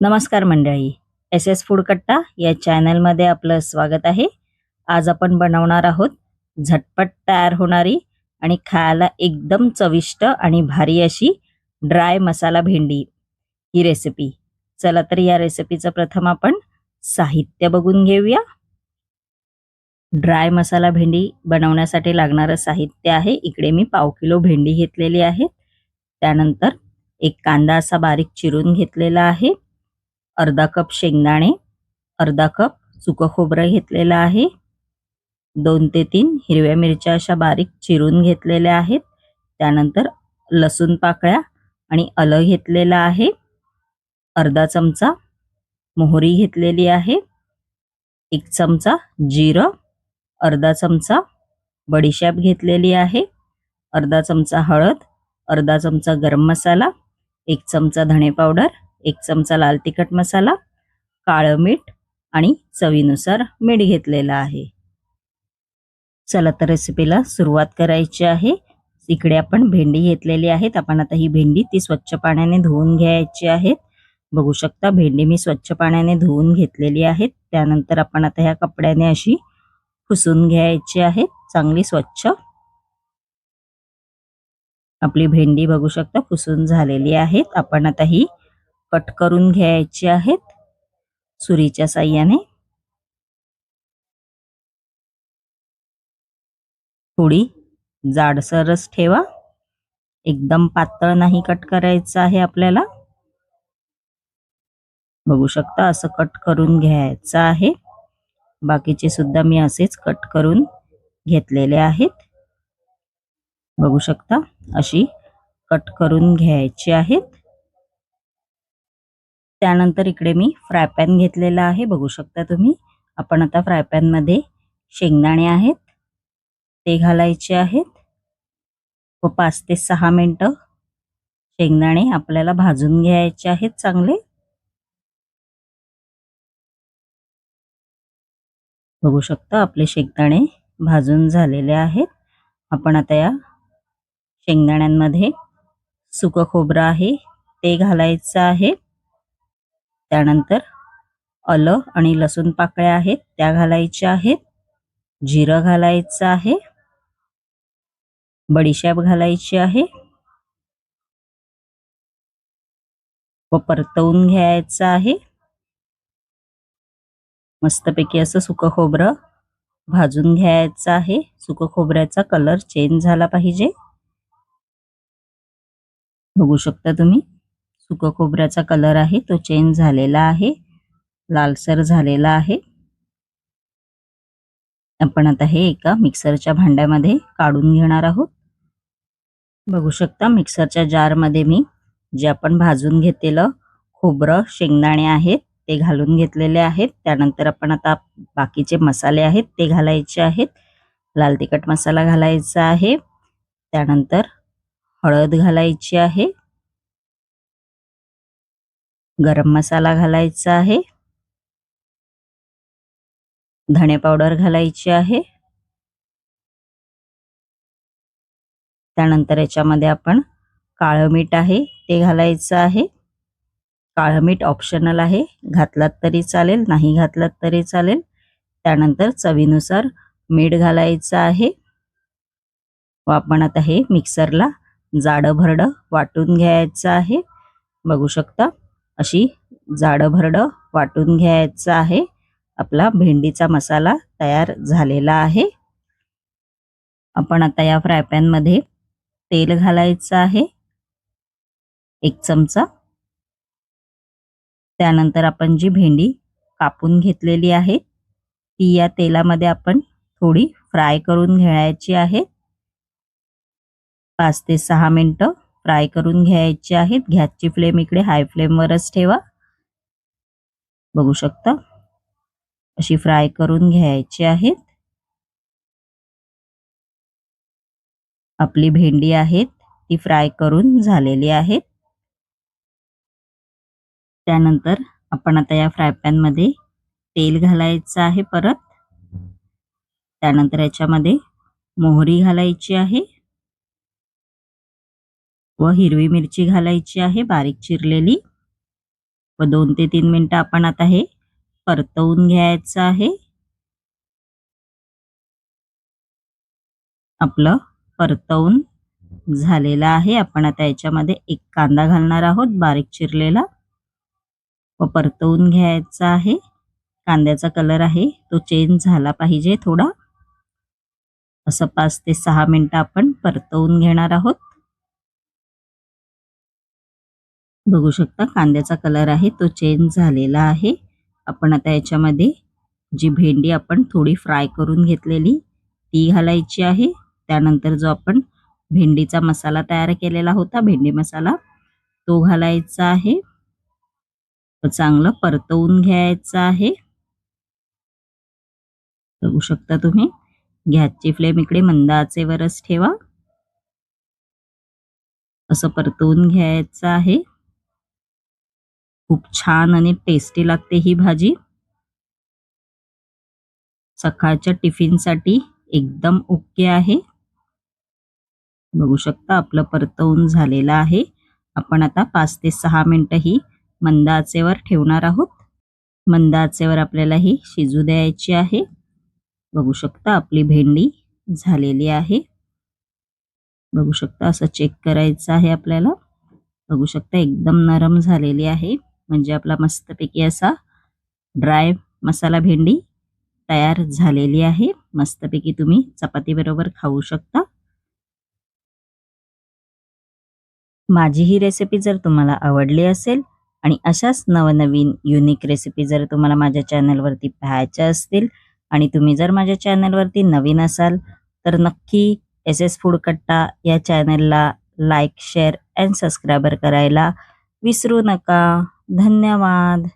नमस्कार मंडळी. S S food कट्टा या चॅनलमध्ये आपलं स्वागत आहे. आज आपण बनवणार आहोत झटपट तयार होणारी आणि खायला एकदम चविष्ट आणि भारी अशी ड्राय मसाला भेंडी ही रेसिपी चला तर या रेसिपीचं प्रथम आपण साहित्य बघून घेऊया. ड्राय मसाला भेंडी बनवण्यासाठी लागणारं साहित्य आहे. इकडे मी पाव किलो भेंडी घेतलेली आहे. त्यानंतर एक कांदा असा बारीक चिरून घेतलेला आहे. अर्धा कप शेंगदाणे अर्धा कप सुकं खोबरं घेतलेलं आहे. दोन ते तीन हिरव्या मिरच्या अशा बारीक चिरून घेतलेल्या आहेत. त्यानंतर लसूण पाकळ्या आणि आलं घेतलेलं आहे. अर्धा चमचा मोहरी घेतलेली आहे. एक चमचा जिरं अर्धा चमचा बडीशॅप घेतलेली आहे. अर्धा चमचा हळद अर्धा चमचा गरम मसाला एक चमचा धणे पावडर एक चमचा लाल तिखट मसाला काळं मीठ आणि चवीनुसार मीठ घेतलेलं आहे. चला तर रेसिपीला सुरुवात करायची आहे. इकडे आपण भेंडी घेतलेली आहेत. आपण आता ही भेंडी ती स्वच्छ पाण्याने धुवून घ्यायची आहेत बघू शकता भेंडी मी स्वच्छ पाण्याने धुवून घेतलेली आहेत त्यानंतर आपण आता ह्या कपड्याने अशी पुसून घ्यायची आहे. चांगली स्वच्छ. आपली भेंडी बघू शकता पुसून झालेली आहेत. आपण आता ही कट करून घ्यायचे आहेत. सुरीच्या साह्याने. थोडी जाडसरच ठेवा. एकदम पातळ नाही कट करायचं आहे आपल्याला. बघू शकता असं कट करून घ्यायचं आहे. बाकीचे सुद्धा मी असेच कट करून घेतलेले आहेत. बघू शकता अशी कट करून घ्यायची आहेत. त्यानंतर इकडे मी फ्राय पॅन घेतलेला आहे. बघू शकता तुम्ही. आपण आता फ्राय पॅनमध्ये शेंगदाणे आहेत. ते घालायचे आहेत. व पाच ते सहा मिनटं शेंगदाणे आपल्याला भाजून घ्यायचे आहेत चांगले. बघू शकता आपले शेंगदाणे भाजून झालेले आहेत. आपण आता या शेंगदाण्यांमध्ये सुकं खोबरं आहे. ते घालायचं आहे. त्यानंतर अलं आणि लसूण पाकळ्या आहेत त्या घालायच्या आहेत जिरं घालायचं आहे बडीशाप घालायची आहे व परतवून घ्यायचं आहे. मस्तपैकी असं सुकं खोबरं भाजून घ्यायचं आहे. सुकं खोबऱ्याचा कलर चेंज झाला पाहिजे. बघू शकता तुम्ही. सुक खोबऱ्याचा कलर आहे तो चेंज झालेला आहे लालसर झालेला आहे. आपण आता हे एका मिक्सरच्या भांड्यामध्ये काढून घेणार आहोत. बघू शकता मिक्सरच्या जारमध्ये मी जे आपण भाजून घेतलेलं खोबरं शेंगदाणे आहेत ते घालून घेतलेले आहेत. त्यानंतर आपण आता बाकीचे मसाले आहेत ते घालायचे आहेत. लाल तिखट मसाला घालायचा आहे. त्यानंतर हळद घालायची आहे. गरम मसाला घालायचा आहे. धणे पावडर घालायची आहे. त्यानंतर याच्यामध्ये आपण काळं मीठ आहे ते घालायचं आहे. काळं मीठ ऑप्शनल आहे घातलात तरी चालेल नाही घातलात तरी चालेल. त्यानंतर चवीनुसार मीठ घालायचं आहे. व आपण आता हे मिक्सरला जाडं भरडं वाटून घ्यायचं आहे. बघू शकता. अशी जाडं भरडं वाटून घ्यायचं आहे. आपला भेंडीचा मसाला तयार झालेला आहे. आपण आता या फ्राय तेल घालायचं आहे. एक चमचा. त्यानंतर आपण जी भेंडी कापून घेतलेली आहे ती या तेलामध्ये आपण थोडी फ्राय करून घ्यायची आहे. पाच ते सहा मिनटं फ्राय करून घ्यायचे आहेत. गॅसची फ्लेम इकडे हाय फ्लेमवरच ठेवा. बघू शकता? अशी फ्राय करून घ्यायची आहेत. आपली भेंडी आहेत ती फ्राय करून झालेली आहेत. त्यानंतर आपण आता या फ्राय पॅनमध्ये तेल घालायचं आहे परत. त्यानंतर याच्यामध्ये मोहरी घालायची आहे. व हिरवी मिरची घालायची आहे बारीक चिरलेली. व दोन ते तीन मिनटं आपण आता हे परतवून घ्यायचं आहे. आपलं परतवून झालेलं आहे. आपण आता याच्यामध्ये एक कांदा घालणार आहोत बारीक चिरलेला. व परतवून घ्यायचा आहे. कांद्याचा कलर आहे तो चेंज झाला पाहिजे थोडा. असं पाच ते सहा मिनिटं आपण परतवून घेणार आहोत. बघू शकता कांद्याचा कलर आहे तो चेंज झालेला आहे. आपण आता याच्यामध्ये जी भेंडी आपण थोडी फ्राय करून घेतलेली ती घालायची आहे. त्यानंतर जो आपण भेंडीचा मसाला तयार केलेला होता भेंडी मसाला तो घालायचा आहे. चांगलं परतवून घ्यायचं आहे. बघू शकता तुम्ही गॅसची फ्लेम इकडे मंद आचेवरच ठेवा. असं परतवून घ्यायचं आहे. खूप छान आणि टेस्टी लागते ही भाजी. सकाळच्या टिफिनसाठी एकदम ओके आहे. बघू शकता आपलं परतवून झालेलं आहे. आपण आता पाच ते सहा मिनटं ही मंद आचेवर ठेवणार आहोत. मंद आचेवर आपल्याला ही शिजू द्यायची आहे. बघू शकता आपली भेंडी झालेली आहे. बघू शकता असं चेक करायचं आहे आपल्याला. बघू शकता एकदम नरम झालेली आहे. म्हणजे आपला मस्तपैकी असा ड्राय मसाला भेंडी तयार झालेली आहे. मस्तपैकी तुम्ही चपातीबरोबर खाऊ शकता. माझी ही रेसिपी जर तुम्हाला आवडली असेल आणि अशाच नवनवीन युनिक रेसिपी जर तुम्हाला माझ्या चॅनलवरती पाहायच्या असतील आणि तुम्ही जर माझ्या चॅनलवरती नवीन असाल तर नक्की एस एस फूड कट्टा या चॅनलला लाईक शेअर अँड सबस्क्रायबर करायला विसरू नका. धन्यवाद.